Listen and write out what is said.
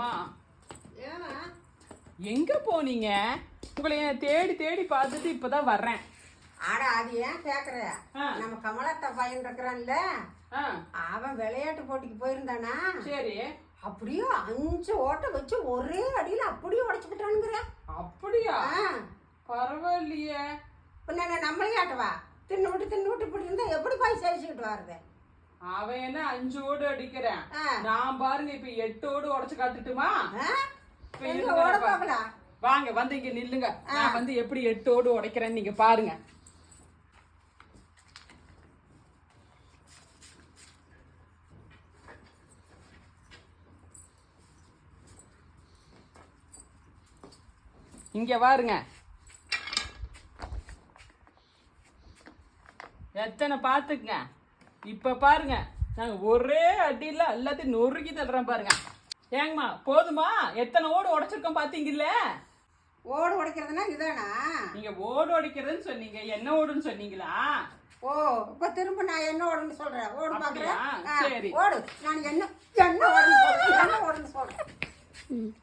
அம்மா எங்க போனீங்க? உங்களை தேடி தேடி பார்த்துட்டு இப்பதான் வர்றேன். ஆட அது ஏன் கேக்குற. நம்ம கமலத்த பையன் இருக்கிறான்ல. அவன் விளையாட்டு போட்டிக்கு போயிருந்தானா? சரி. அப்படியே அஞ்சு ஓட்டை வச்சு ஒரே அடியில அப்படியே உடைச்சுக்கிட்டானுங்கிற. அப்படியா. பரவாயில்லையே. பின்ன நம்மளே ஆட்டவா? தின்னு விட்டு தின்னு விட்டு இப்படி இருந்தா எப்படி போய் சேவிச்சுக்கிட்டு வருது? அவன் என்ன அஞ்சு ஓடு அடிக்கிறேன். நான் பாருங்க இப்ப எட்டு ஓடு உடைச்சு காட்டுட்டுமா? வாங்க வந்து இங்க நில்லுங்க. நான் வந்து எப்படி எட்டு ஓடு உடைக்கிறேன்னு நீங்க பாருங்க. இங்க பாருங்க. எத்தனை பார்த்துக்குங்க இப்ப பாருங்க. நாங்க ஒரே அடியில எல்லாத்தையும் நொறுக்கி தள்ளுறோம் பாருங்க. ஏங்கம்மா போதுமா? எத்தனை ஓடு உடைச்சிருக்கோம் பாத்தீங்கல்ல? ஓடு உடைக்கிறதுனா இதானா? நீங்க ஓடு உடைக்கிறதுன்னு சொன்னீங்க. என்ன ஓடுன்னு சொன்னீங்களா? ஓ இப்ப திரும்ப நான் என்ன ஓடுன்னு சொல்றேன்? ஓடு அப்படியா? பாக்குறேன் சரி. ஓடு. நான் என்ன என்ன ஓடுன்னு சொல்றேன்? என்ன ஓடுன்னு சொல்றேன்?